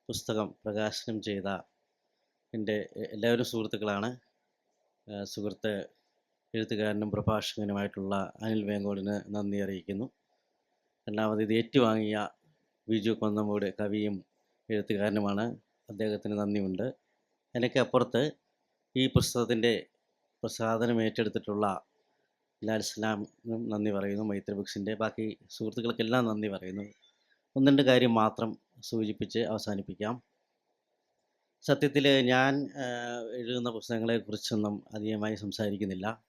പുസ്തകം പ്രകാശനം ചെയ്ത എന്റെ എല്ലാവരും സുഹൃത്തുക്കളാണ്. സുഹൃത്ത് എഴുത്തുകാരനും പ്രഭാഷകനുമായിട്ടുള്ള അനിൽ വേങ്കോടിന് നന്ദി അറിയിക്കുന്നു. രണ്ടാമത് ഇത് ഏറ്റുവാങ്ങിയ ബിജു കൊന്നമൂട് കവിയും എഴുത്തുകാരനുമാണ്. അദ്ദേഹത്തിന് നന്ദിയുണ്ട്. എനിക്ക് അപ്പുറത്ത് ഈ പുസ്തകത്തിന്റെ പ്രസാധനം ഏറ്റെടുത്തിട്ടുള്ള ലാൽ ഇസ്ലാമിനും നന്ദി പറയുന്നു മൈത്രി ബുക്സിന്റെ. ബാക്കി സുഹൃത്തുക്കൾക്കെല്ലാം നന്ദി പറയുന്നു. ഒന്ന് രണ്ട് കാര്യം മാത്രം സൂചിപ്പിച്ച് അവസാനിപ്പിക്കാം. സത്യത്തിൽ ഞാൻ എഴുതുന്ന പുസ്തകങ്ങളെക്കുറിച്ചൊന്നും അധികമായി സംസാരിക്കുന്നില്ല.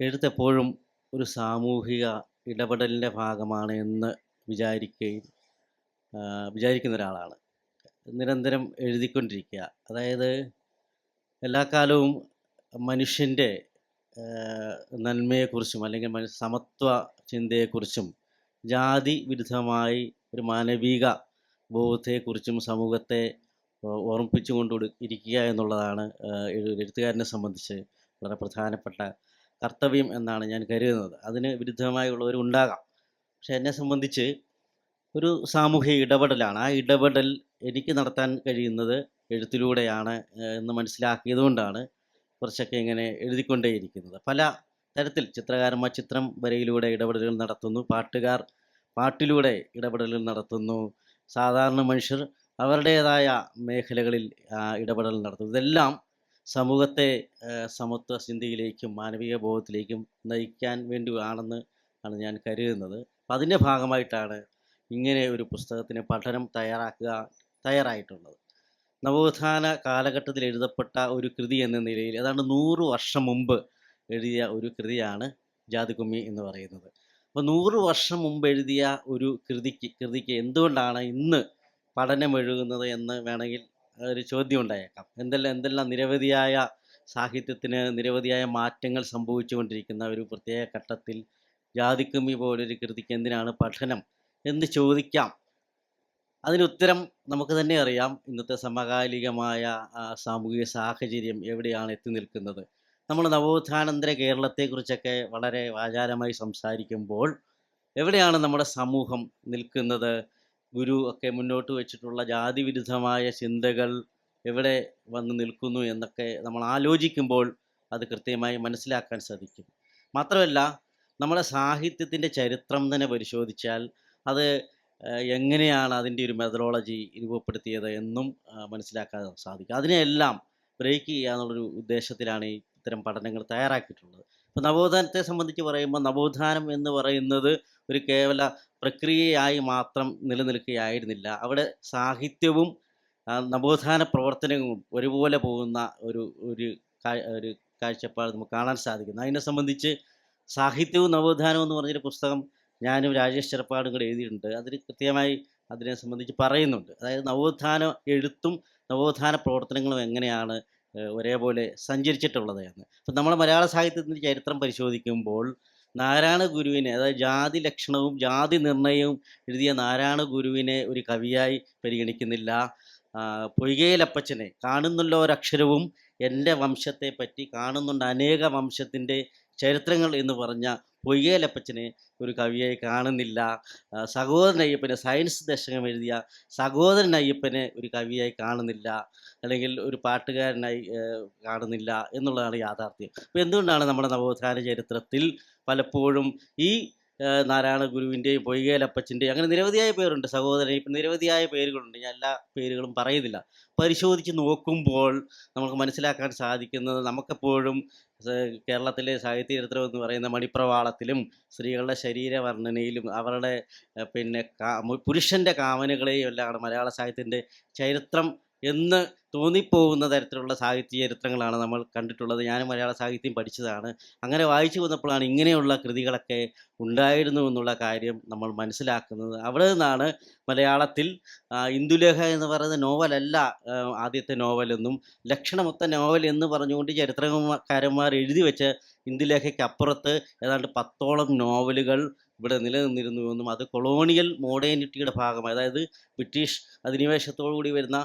എഴുത്തെപ്പോഴും ഒരു സാമൂഹിക ഇടപെടലിന്റെ ഭാഗമാണ് എന്ന് വിചാരിക്കുകയും വിചാരിക്കുന്ന ഒരാളാണ്. നിരന്തരം എഴുതിക്കൊണ്ടിരിക്കുക. അതായത് എല്ലാ കാലവും മനുഷ്യന്റെ നന്മയെക്കുറിച്ചും അല്ലെങ്കിൽ മനുഷ്യ സമത്വ ചിന്തയെക്കുറിച്ചും ജാതി വിരുദ്ധമായി ഒരു മാനവിക ബോധത്തെക്കുറിച്ചും സമൂഹത്തെ ഓർമ്മിപ്പിച്ചു കൊടു- ഇരിക്കുക എന്നുള്ളതാണ് എഴുത്തുകാരനെ സംബന്ധിച്ച് വളരെ പ്രധാനപ്പെട്ട കർത്തവ്യം എന്നാണ് ഞാൻ കരുതുന്നത്. അതിന് വിരുദ്ധമായുള്ളവരുണ്ടാകാം പക്ഷെ എന്നെ സംബന്ധിച്ച് ഒരു സാമൂഹിക ഇടപെടലാണ്. ആ ഇടപെടൽ എനിക്ക് നടത്താൻ കഴിയുന്നത് എഴുത്തിലൂടെയാണ് എന്ന് മനസ്സിലാക്കിയതുകൊണ്ടാണ് കുറച്ചൊക്കെ ഇങ്ങനെ എഴുതിക്കൊണ്ടേയിരിക്കുന്നത്. പല തരത്തിൽ ചിത്രകാരന്മാർ ചിത്രം വരയിലൂടെ ഇടപെടലുകൾ നടത്തുന്നു പാട്ടുകാർ പാട്ടിലൂടെ ഇടപെടലുകൾ നടത്തുന്നു സാധാരണ മനുഷ്യർ അവരുടേതായ മേഖലകളിൽ ഇടപെടൽ നടത്തുന്നു. ഇതെല്ലാം സമൂഹത്തെ സമത്വ ചിന്തയിലേക്കും മാനവിക ബോധത്തിലേക്കും നയിക്കാൻ വേണ്ടിയാണെന്ന് ആണ് ഞാൻ കരുതുന്നത്. അപ്പം അതിന്റെ ഭാഗമായിട്ടാണ് ഇങ്ങനെ ഒരു പുസ്തകത്തിന് പഠനം തയ്യാറാക്കുക തയ്യാറായിട്ടുള്ളത്. നവോത്ഥാന കാലഘട്ടത്തിൽ എഴുതപ്പെട്ട ഒരു കൃതി എന്ന നിലയിൽ ഏതാണ്ട് നൂറ് വർഷം മുമ്പ് എഴുതിയ ഒരു കൃതിയാണ് ജാതികുമ്മി എന്ന് പറയുന്നത്. അപ്പോൾ നൂറ് വർഷം മുമ്പ് എഴുതിയ ഒരു കൃതിക്ക് കൃതിക്ക് എന്തുകൊണ്ടാണ് ഇന്ന് പഠനം എഴുതുന്നത് എന്ന് വേണമെങ്കിൽ ഒരു ചോദ്യം ഉണ്ടായേക്കാം. എന്തെല്ലാം എന്തെല്ലാം നിരവധിയായ സാഹിത്യത്തിന് നിരവധിയായ മാറ്റങ്ങൾ സംഭവിച്ചുകൊണ്ടിരിക്കുന്ന ഒരു പ്രത്യേക ഘട്ടത്തിൽ ജാതിക്കുമ്മി പോലൊരു കൃതിക്ക് എന്തിനാണ് പഠനം എന്ന് ചോദിക്കാം. അതിനുത്തരം നമുക്ക് തന്നെ അറിയാം ഇന്നത്തെ സമകാലികമായ സാമൂഹിക സാഹചര്യം എവിടെയാണ് എത്തി നിൽക്കുന്നത്. നമ്മൾ നവോത്ഥാനന്തര കേരളത്തെക്കുറിച്ചൊക്കെ വളരെ വാചാരമായി സംസാരിക്കുമ്പോൾ എവിടെയാണ് നമ്മുടെ സമൂഹം നിൽക്കുന്നത്? ഗുരു ഒക്കെ മുന്നോട്ട് വെച്ചിട്ടുള്ള ജാതി വിരുദ്ധമായ ചിന്തകൾ എവിടെ വന്ന് നിൽക്കുന്നു എന്നൊക്കെ നമ്മൾ ആലോചിക്കുമ്പോൾ അത് കൃത്യമായി മനസ്സിലാക്കാൻ സാധിക്കും. മാത്രമല്ല നമ്മുടെ സാഹിത്യത്തിന്റെ ചരിത്രം തന്നെ പരിശോധിച്ചാൽ അത് എങ്ങനെയാണ് അതിന്റെ ഒരു മെത്തഡോളജി രൂപപ്പെടുത്തിയത് എന്നും മനസ്സിലാക്കാൻ സാധിക്കും. അതിനെയെല്ലാം ബ്രേക്ക് ചെയ്യുക എന്നുള്ളൊരു ഉദ്ദേശത്തിലാണ് ഈ ഇത്തരം പഠനങ്ങൾ തയ്യാറാക്കിയിട്ടുള്ളത്. ഇപ്പോൾ നവോത്ഥാനത്തെ സംബന്ധിച്ച് പറയുമ്പോൾ നവോത്ഥാനം എന്ന് പറയുന്നത് ഒരു കേവല പ്രക്രിയയായി മാത്രം നിലനിൽക്കുകയായിരുന്നില്ല. അവിടെ സാഹിത്യവും നവോത്ഥാന പ്രവർത്തനവും ഒരുപോലെ പോകുന്ന ഒരു ഒരു ഒരു കാഴ്ചപ്പാട് നമുക്ക് കാണാൻ സാധിക്കുന്നു. അതിനെ സംബന്ധിച്ച് സാഹിത്യവും നവോത്ഥാനവും എന്ന് പറഞ്ഞൊരു പുസ്തകം ഞാനും രാജേഷ് ചെറുപ്പാടും കൂടെ എഴുതിയിട്ടുണ്ട്. അതിൽ കൃത്യമായി അതിനെ സംബന്ധിച്ച് പറയുന്നുണ്ട്. അതായത് നവോത്ഥാന എഴുത്തും നവോത്ഥാന പ്രവർത്തനങ്ങളും എങ്ങനെയാണ് ഒരേപോലെ സഞ്ചരിച്ചിട്ടുള്ളത് എന്ന്. അപ്പം നമ്മുടെ മലയാള സാഹിത്യത്തിന്റെ ചരിത്രം പരിശോധിക്കുമ്പോൾ നാരായണ ഗുരുവിനെ അതായത് ജാതി ലക്ഷണവും ജാതി നിർണയവും എഴുതിയ നാരായണ ഗുരുവിനെ ഒരു കവിയായി പരിഗണിക്കുന്നില്ല. പൊയ്കയിലപ്പച്ചനെ കാണുന്നുള്ള ഒരക്ഷരവും എന്റെ വംശത്തെ പറ്റി കാണുന്നുണ്ട് അനേക വംശത്തിന്റെ ചരിത്രങ്ങൾ എന്ന് പറഞ്ഞ പൊയ്കയിലപ്പച്ചനെ ഒരു കവിയായി കാണുന്നില്ല. സഹോദരൻ അയ്യപ്പനെ സയൻസ് ദശകം എഴുതിയ സഹോദരൻ അയ്യപ്പനെ ഒരു കവിയായി കാണുന്നില്ല. അല്ലെങ്കിൽ ഒരു പാട്ടുകാരനായി കാണുന്നില്ല എന്നുള്ളതാണ് യാഥാർത്ഥ്യം. അപ്പോൾ എന്തുകൊണ്ടാണ് നമ്മുടെ നവോത്ഥാന ചരിത്രത്തിൽ പലപ്പോഴും ഈ നാരായണ ഗുരുവിന്റെയും പൊയ്കേലപ്പച്ചന്റെയും അങ്ങനെ നിരവധിയായ പേരുണ്ട്. സഹോദരൻ ഇപ്പം നിരവധിയായ പേരുകളുണ്ട്. ഞാൻ എല്ലാ പേരുകളും പറയുന്നില്ല. പരിശോധിച്ച് നോക്കുമ്പോൾ നമുക്ക് മനസ്സിലാക്കാൻ സാധിക്കുന്നത് നമുക്കെപ്പോഴും കേരളത്തിലെ സാഹിത്യ ചരിത്രം എന്ന് പറയുന്ന മണിപ്രവാളത്തിലും സ്ത്രീകളുടെ ശരീരവർണനയിലും അവരുടെ പിന്നെ പുരുഷന്റെ കാമനകളെയും എല്ലാമാണ് മലയാള സാഹിത്യത്തിന്റെ ചരിത്രം എന്ന് തോന്നിപ്പോകുന്ന തരത്തിലുള്ള സാഹിത്യ ചരിത്രങ്ങളാണ് നമ്മൾ കണ്ടിട്ടുള്ളത്. ഞാനും മലയാള സാഹിത്യം പഠിച്ചതാണ്. അങ്ങനെ വായിച്ചു വന്നപ്പോഴാണ് ഇങ്ങനെയുള്ള കൃതികളൊക്കെ ഉണ്ടായിരുന്നു എന്നുള്ള കാര്യം നമ്മൾ മനസ്സിലാക്കുന്നത്. അവിടെ നിന്നാണ് മലയാളത്തിൽ ഇന്ദുലേഖ എന്ന് പറയുന്ന നോവലല്ല ആദ്യത്തെ നോവലെന്നും ലക്ഷണമൊത്ത നോവൽ എന്ന് പറഞ്ഞുകൊണ്ട് ചരിത്രകാരന്മാർ എഴുതി വെച്ച് ഇന്ദുലേഖയ്ക്ക് അപ്പുറത്ത് ഏതാണ്ട് പത്തോളം നോവലുകൾ ഇവിടെ നിലനിന്നിരുന്നുവെന്നും അത് കൊളോണിയൽ മോഡേണിറ്റിയുടെ ഭാഗമായി. അതായത് ബ്രിട്ടീഷ് അധിനിവേശത്തോടുകൂടി വരുന്ന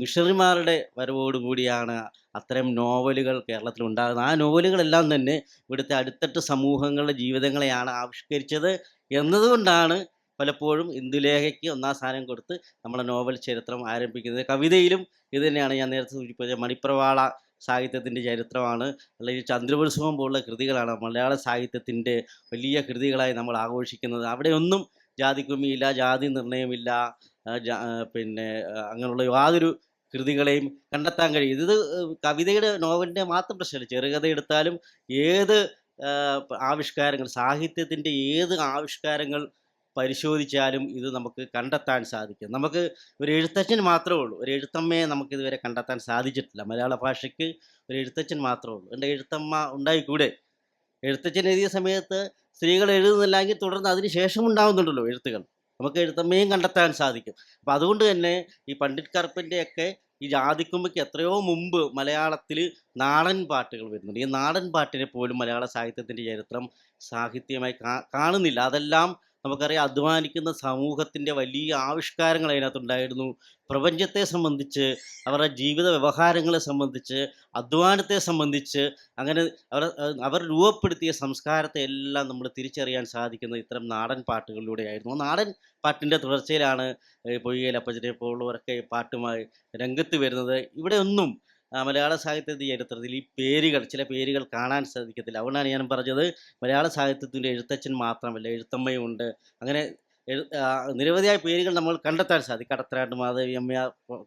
മിഷണറിമാരുടെ വരവോടുകൂടിയാണ് അത്തരം നോവലുകൾ കേരളത്തിൽ ഉണ്ടാകുന്നത്. ആ നോവലുകളെല്ലാം തന്നെ ഇവിടുത്തെ അടുത്തട്ട് സമൂഹങ്ങളുടെ ജീവിതങ്ങളെയാണ് ആവിഷ്കരിച്ചത് എന്നതുകൊണ്ടാണ് പലപ്പോഴും ഇന്ദുലേഖയ്ക്ക് ഒന്നാം സ്ഥാനം കൊടുത്ത് നമ്മുടെ നോവൽ ചരിത്രം ആരംഭിക്കുന്നത്. കവിതയിലും ഇത് തന്നെയാണ് ഞാൻ നേരത്തെ സൂചിപ്പിച്ചത്. മണിപ്രവാള സാഹിത്യത്തിന്റെ ചരിത്രമാണ്. അല്ലെങ്കിൽ ചന്ദ്രപുരസുഖം പോലുള്ള കൃതികളാണ് മലയാള സാഹിത്യത്തിന്റെ വലിയ കൃതികളായി നമ്മൾ ആഘോഷിക്കുന്നത്. അവിടെയൊന്നും ജാതിക്കുമ്മിയില്ല ജാതി നിർണയമില്ല പിന്നെ അങ്ങനെയുള്ള യാതൊരു കൃതികളെയും കണ്ടെത്താൻ കഴിയും ഇത് കവിതയുടെ നോവലിന്റെ മാത്രം പ്രശ്നമല്ല. ചെറുകഥ എടുത്താലും ഏത് ആവിഷ്കാരങ്ങൾ സാഹിത്യത്തിന്റെ ഏത് ആവിഷ്കാരങ്ങൾ പരിശോധിച്ചാലും ഇത് നമുക്ക് കണ്ടെത്താൻ സാധിക്കും. നമുക്ക് ഒരു എഴുത്തച്ഛൻ മാത്രമേ ഉള്ളൂ. ഒരു എഴുത്തമ്മയെ നമുക്ക് ഇതുവരെ കണ്ടെത്താൻ സാധിച്ചിട്ടില്ല. മലയാള ഭാഷയ്ക്ക് ഒരു എഴുത്തച്ഛൻ മാത്രമേ ഉള്ളൂ. എന്റെ എഴുത്തമ്മ ഉണ്ടായിക്കൂടെ? എഴുത്തച്ഛൻ എഴുതിയ സമയത്ത് സ്ത്രീകൾ എഴുതുന്നില്ലെങ്കിൽ തുടർന്ന് അതിന് ശേഷം ഉണ്ടാകുന്നുണ്ടല്ലോ എഴുത്തുകൾ. നമുക്ക് എഴുത്തമ്മയും കണ്ടെത്താൻ സാധിക്കും. അപ്പം അതുകൊണ്ട് തന്നെ ഈ പണ്ഡിറ്റ് കറുപ്പിന്റെയൊക്കെ ഈ ജാതിക്കുമ്പയ്ക്ക് എത്രയോ മുമ്പ് മലയാളത്തിൽ നാടൻ പാട്ടുകൾ വരുന്നുണ്ട്. ഈ നാടൻ പാട്ടിനെ പോലും മലയാള സാഹിത്യത്തിന്റെ ചരിത്രം സാഹിത്യമായി കാണുന്നില്ല. അതെല്ലാം നമുക്കറിയാം അധ്വാനിക്കുന്ന സമൂഹത്തിന്റെ വലിയ ആവിഷ്കാരങ്ങൾ അതിനകത്തുണ്ടായിരുന്നു. പ്രപഞ്ചത്തെ സംബന്ധിച്ച് അവരുടെ ജീവിത വ്യവഹാരങ്ങളെ സംബന്ധിച്ച് അധ്വാനത്തെ സംബന്ധിച്ച് അങ്ങനെ അവർ അവർ രൂപപ്പെടുത്തിയ സംസ്കാരത്തെ എല്ലാം നമ്മൾ തിരിച്ചറിയാൻ സാധിക്കുന്നത് ഇത്തരം നാടൻ പാട്ടുകളിലൂടെയായിരുന്നു. നാടൻ പാട്ടിന്റെ തുടർച്ചയിലാണ് അപ്പച്ചനെ പോലുള്ളവരൊക്കെ പാട്ടുമായി രംഗത്ത് വരുന്നത്. ഇവിടെ ഒന്നും ആ, മലയാള സാഹിത്യത്തിന്റെ ചരിത്രത്തിൽ ഈ പേരുകൾ ചില പേരുകൾ കാണാൻ സാധിക്കത്തില്ല. അതുകൊണ്ടാണ് ഞാൻ പറഞ്ഞത് മലയാള സാഹിത്യത്തിന്റെ എഴുത്തച്ഛൻ മാത്രമല്ല എഴുത്തമ്മയും ഉണ്ട്. അങ്ങനെ നിരവധിയായ പേരുകൾ നമ്മൾ കണ്ടെത്താൻ സാധിക്കും. കടത്തനാട്ട് മാധവി അമ്മ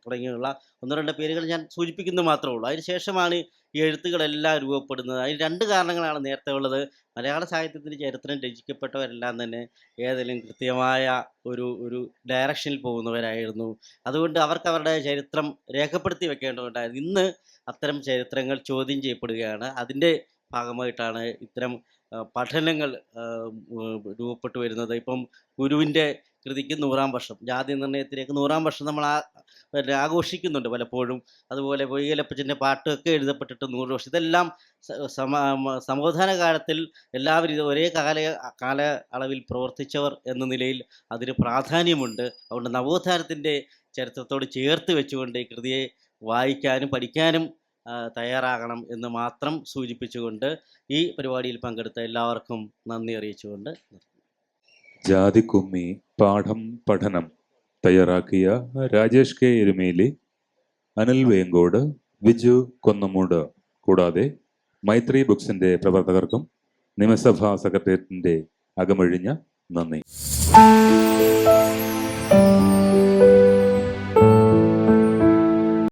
തുടങ്ങിയുള്ള ഒന്ന് രണ്ട് പേരുകൾ ഞാൻ സൂചിപ്പിക്കുന്നത് മാത്രമേ ഉള്ളൂ. അതിന് ശേഷമാണ് ഈ എഴുത്തുകളെല്ലാം രൂപപ്പെടുന്നത്. അതിന് രണ്ട് കാരണങ്ങളാണ് നേരത്തെ ഉള്ളത്. മലയാള സാഹിത്യത്തിന്റെ ചരിത്രം രചിക്കപ്പെട്ടവരെല്ലാം തന്നെ ഏതെങ്കിലും കൃത്യമായ ഒരു ഒരു ഡയറക്ഷനിൽ പോകുന്നവരായിരുന്നു. അതുകൊണ്ട് അവർക്ക് അവരുടെ ചരിത്രം രേഖപ്പെടുത്തി വെക്കേണ്ടതുണ്ടായിരുന്നു. ഇന്ന് അത്തരം ചരിത്രങ്ങൾ ചോദ്യം ചെയ്യപ്പെടുകയാണ്. അതിന്റെ ഭാഗമായിട്ടാണ് ഇത്തരം പഠനങ്ങൾ രൂപപ്പെട്ടു വരുന്നത്. ഇപ്പം ഗുരുവിന്റെ കൃതിക്ക് നൂറാം വർഷം ജാതി നിർണയത്തിലേക്ക് നൂറാം വർഷം നമ്മൾ ആ ആഘോഷിക്കുന്നുണ്ട് പലപ്പോഴും. അതുപോലെ വൈകലപ്പച്ചന്റെ പാട്ടൊക്കെ എഴുതപ്പെട്ടിട്ട് നൂറ് വർഷം. ഇതെല്ലാം സമാധാന കാലത്തിൽ എല്ലാവരും ഇത് ഒരേ കാല കാല അളവിൽ പ്രവർത്തിച്ചവർ എന്ന നിലയിൽ അതിന് പ്രാധാന്യമുണ്ട്. അതുകൊണ്ട് നവോത്ഥാനത്തിന്റെ ചരിത്രത്തോട് ചേർത്ത് വെച്ചുകൊണ്ട് ഈ കൃതിയെ വായിക്കാനും പഠിക്കാനും തയ്യാറാകണം എന്ന് മാത്രം സൂചിപ്പിച്ചുകൊണ്ട് ഈ പരിപാടിയിൽ പങ്കെടുത്ത എല്ലാവർക്കും നന്ദി അറിയിച്ചുകൊണ്ട് ജാതിക്കുമ്മി പാഠം പഠനം തയ്യാറാക്കിയ രാജേഷ് കെ എരുമേലി അനിൽ വേങ്കോട് വിജു കൊന്നമൂട് കൂടാതെ മൈത്രി ബുക്സിന്റെ പ്രവർത്തകർക്കും നിയമസഭാ സെക്രട്ടേറിയറ്റിന്റെ അകമഴിഞ്ഞ നന്ദി.